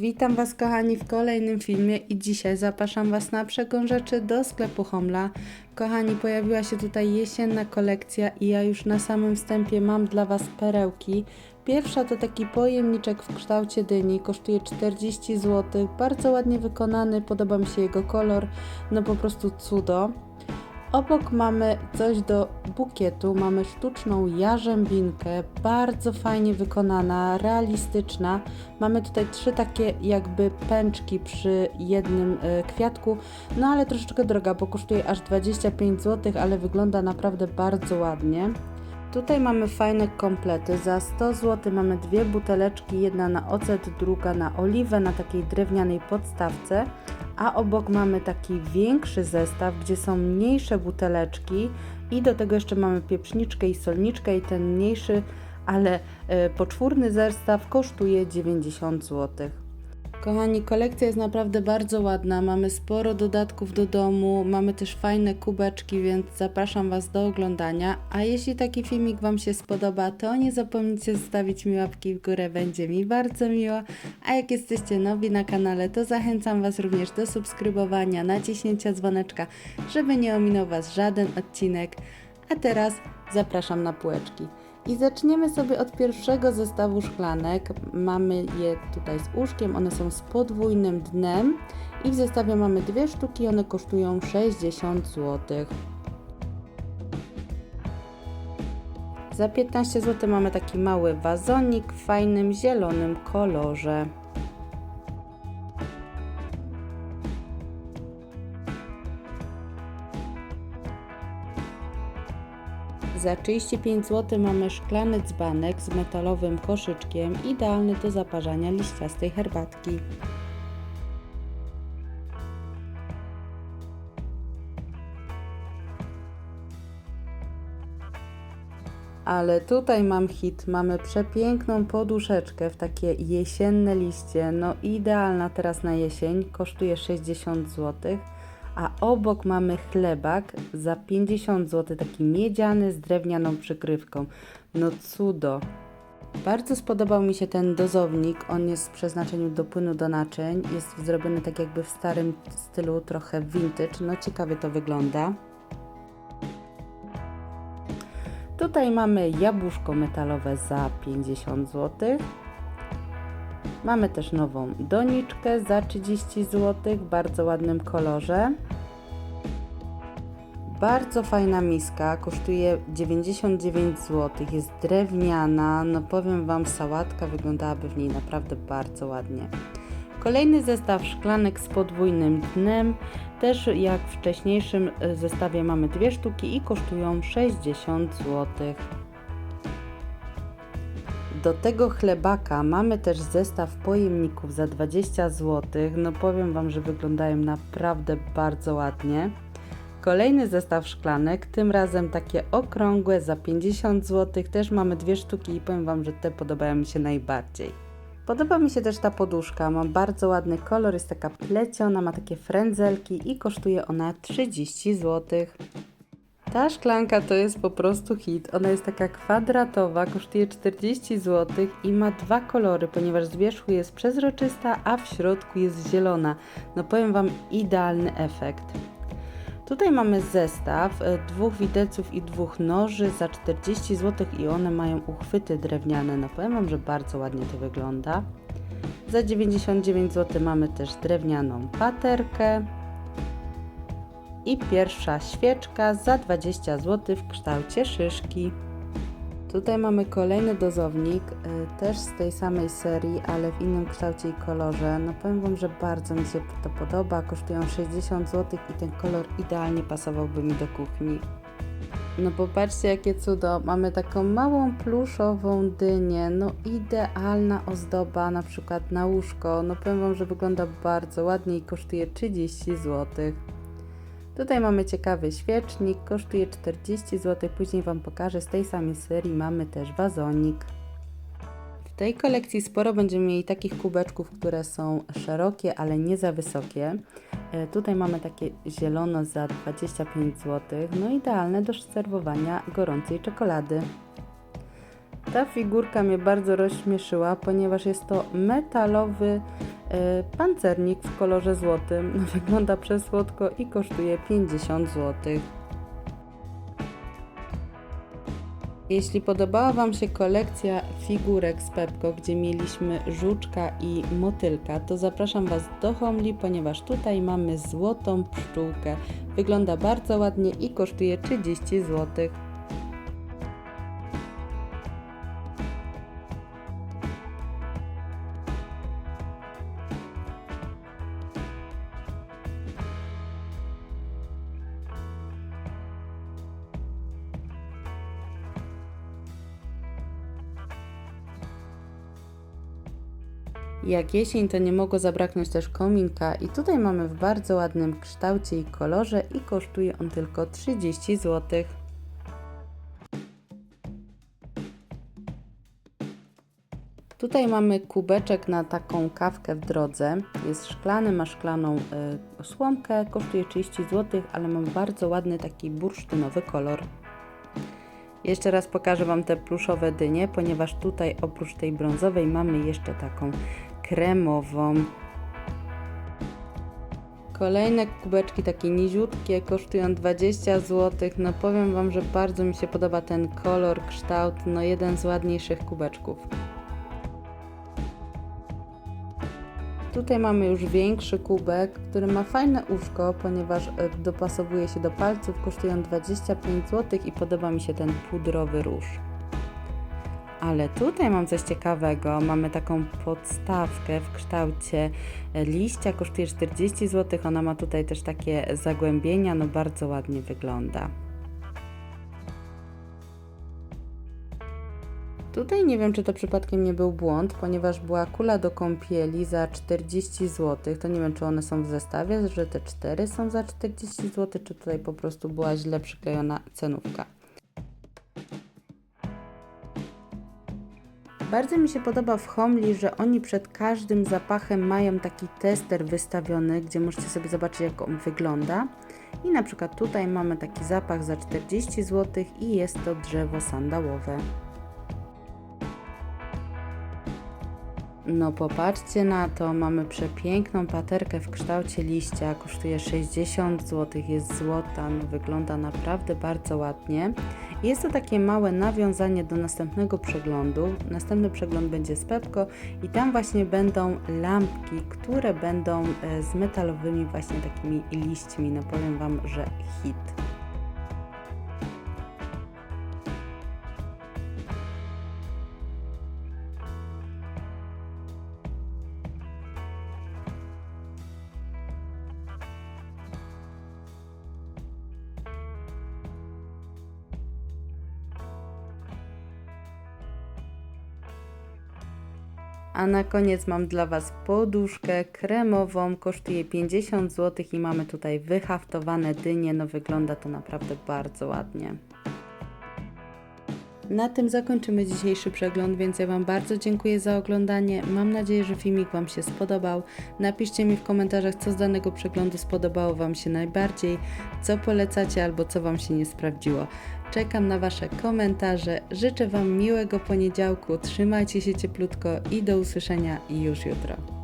Witam Was kochani w kolejnym filmie i dzisiaj zapraszam Was na przegląd rzeczy do sklepu Homla. Kochani, pojawiła się tutaj jesienna kolekcja i ja już na samym wstępie mam dla Was perełki. Pierwsza to taki pojemniczek w kształcie dyni, kosztuje 40 zł, bardzo ładnie wykonany, podoba mi się jego kolor, no po prostu cudo. Obok mamy coś do bukietu, mamy sztuczną jarzębinkę, bardzo fajnie wykonana, realistyczna. Mamy tutaj trzy takie jakby pęczki przy jednym e, kwiatku, no ale troszeczkę droga, bo kosztuje aż 25 zł, ale wygląda naprawdę bardzo ładnie. Tutaj mamy fajne komplety. Za 100 zł mamy dwie buteleczki, jedna na ocet, druga na oliwę na takiej drewnianej podstawce, a obok mamy taki większy zestaw, gdzie są mniejsze buteleczki i do tego jeszcze mamy pieprzniczkę i solniczkę i ten mniejszy, ale e, poczwórny zestaw kosztuje 90 zł. Kochani, kolekcja jest naprawdę bardzo ładna. Mamy sporo dodatków do domu, mamy też fajne kubeczki, więc zapraszam Was do oglądania. A jeśli taki filmik Wam się spodoba, to nie zapomnijcie zostawić mi łapki w górę, będzie mi bardzo miło. A jak jesteście nowi na kanale, to zachęcam Was również do subskrybowania, naciśnięcia dzwoneczka, żeby nie ominął Was żaden odcinek. A teraz zapraszam na półeczki. I zaczniemy sobie od pierwszego zestawu szklanek. Mamy je tutaj z łóżkiem, one są z podwójnym dnem i w zestawie mamy dwie sztuki, one kosztują 60 zł. Za 15 zł mamy taki mały wazonik w fajnym zielonym kolorze. Za 35 zł mamy szklany dzbanek z metalowym koszyczkiem, idealny do zaparzania liściastej herbatki. Ale tutaj mam hit, mamy przepiękną poduszeczkę w takie jesienne liście, no idealna teraz na jesień, kosztuje 60 zł a obok mamy chlebak za 50 zł, taki miedziany z drewnianą przykrywką. No cudo. Bardzo spodobał mi się ten dozownik. On jest w przeznaczeniu do płynu do naczyń. Jest zrobiony tak jakby w starym stylu, trochę vintage. No ciekawie to wygląda. Tutaj mamy jabłuszko metalowe za 50 zł. Mamy też nową doniczkę za 30 zł w bardzo ładnym kolorze. Bardzo fajna miska, kosztuje 99 zł, jest drewniana, no powiem Wam, sałatka wyglądałaby w niej naprawdę bardzo ładnie. Kolejny zestaw szklanek z podwójnym dnem, też jak w wcześniejszym e, zestawie mamy dwie sztuki i kosztują 60 zł. Do tego chlebaka mamy też zestaw pojemników za 20 zł. No powiem Wam, że wyglądają naprawdę bardzo ładnie. Kolejny zestaw szklanek, tym razem takie okrągłe za 50 zł. Też mamy dwie sztuki i powiem Wam, że te podobają mi się najbardziej. Podoba mi się też ta poduszka, ma bardzo ładny kolor, jest taka pleciona, ma takie frędzelki i kosztuje ona 30 zł. Ta szklanka to jest po prostu hit. Ona jest taka kwadratowa, kosztuje 40 zł i ma dwa kolory, ponieważ z wierzchu jest przezroczysta, a w środku jest zielona. No powiem Wam, idealny efekt. Tutaj mamy zestaw e, dwóch widelców i dwóch noży za 40 zł i one mają uchwyty drewniane. No powiem Wam, że bardzo ładnie to wygląda. Za 99 zł mamy też drewnianą paterkę. I pierwsza świeczka za 20 zł w kształcie szyszki. Tutaj mamy kolejny dozownik, y, też z tej samej serii, ale w innym kształcie i kolorze. No powiem Wam, że bardzo mi się to podoba. Kosztują 60 zł i ten kolor idealnie pasowałby mi do kuchni. No popatrzcie jakie cudo, mamy taką małą pluszową dynię, no idealna ozdoba na przykład na łóżko, no powiem Wam, że wygląda bardzo ładnie i kosztuje 30 zł. Tutaj mamy ciekawy świecznik, kosztuje 40 zł, później Wam pokażę, z tej samej serii mamy też wazonik. W tej kolekcji sporo będziemy mieli takich kubeczków, które są szerokie, ale nie za wysokie. E, tutaj mamy takie zielono za 25 zł, no idealne do serwowania gorącej czekolady. Ta figurka mnie bardzo rozśmieszyła, ponieważ jest to metalowy e, pancernik w kolorze złotym. Wygląda przesłodko i kosztuje 50 zł. Jeśli podobała Wam się kolekcja figurek z Pepko, gdzie mieliśmy żuczka i motylka, to zapraszam Was do Homli, ponieważ tutaj mamy złotą pszczółkę. Wygląda bardzo ładnie i kosztuje 30 zł. Jak jesień, to nie mogło zabraknąć też kominka i tutaj mamy w bardzo ładnym kształcie i kolorze i kosztuje on tylko 30 zł. Tutaj mamy kubeczek na taką kawkę w drodze. Jest szklany, ma szklaną y, słomkę, kosztuje 30 zł, ale mam bardzo ładny taki bursztynowy kolor. Jeszcze raz pokażę Wam te pluszowe dynie, ponieważ tutaj oprócz tej brązowej mamy jeszcze taką kremową. Kolejne kubeczki takie niziutkie kosztują 20 zł. No powiem Wam, że bardzo mi się podoba ten kolor, kształt, no jeden z ładniejszych kubeczków. Tutaj mamy już większy kubek, który ma fajne uszko, ponieważ e, dopasowuje się do palców, kosztują 25 zł i podoba mi się ten pudrowy róż. Ale tutaj mam coś ciekawego. Mamy taką podstawkę w kształcie e, liścia, kosztuje 40 zł. Ona ma tutaj też takie zagłębienia, no bardzo ładnie wygląda. Tutaj nie wiem, czy to przypadkiem nie był błąd, ponieważ była kula do kąpieli za 40 zł. To nie wiem, czy one są w zestawie, że te cztery są za 40 zł, czy tutaj po prostu była źle przyklejona cenówka. Bardzo mi się podoba w Homli, że oni przed każdym zapachem mają taki tester wystawiony, gdzie możecie sobie zobaczyć, jak on wygląda. I na przykład tutaj mamy taki zapach za 40 zł i jest to drzewo sandałowe. No popatrzcie na to, mamy przepiękną paterkę w kształcie liścia, kosztuje 60 zł, jest złota, no wygląda naprawdę bardzo ładnie. Jest to takie małe nawiązanie do następnego przeglądu. Następny przegląd będzie z Pepko i tam właśnie będą lampki, które będą e, z metalowymi właśnie takimi liśćmi. No powiem Wam, że hit. A na koniec mam dla Was poduszkę kremową, kosztuje 50 zł i mamy tutaj wyhaftowane dynie, no wygląda to naprawdę bardzo ładnie. Na tym zakończymy dzisiejszy przegląd, więc ja Wam bardzo dziękuję za oglądanie. Mam nadzieję, że filmik Wam się spodobał. Napiszcie mi w komentarzach, co z danego przeglądu spodobało Wam się najbardziej, co polecacie albo co Wam się nie sprawdziło. Czekam na Wasze komentarze. Życzę Wam miłego poniedziałku, trzymajcie się cieplutko i do usłyszenia już jutro.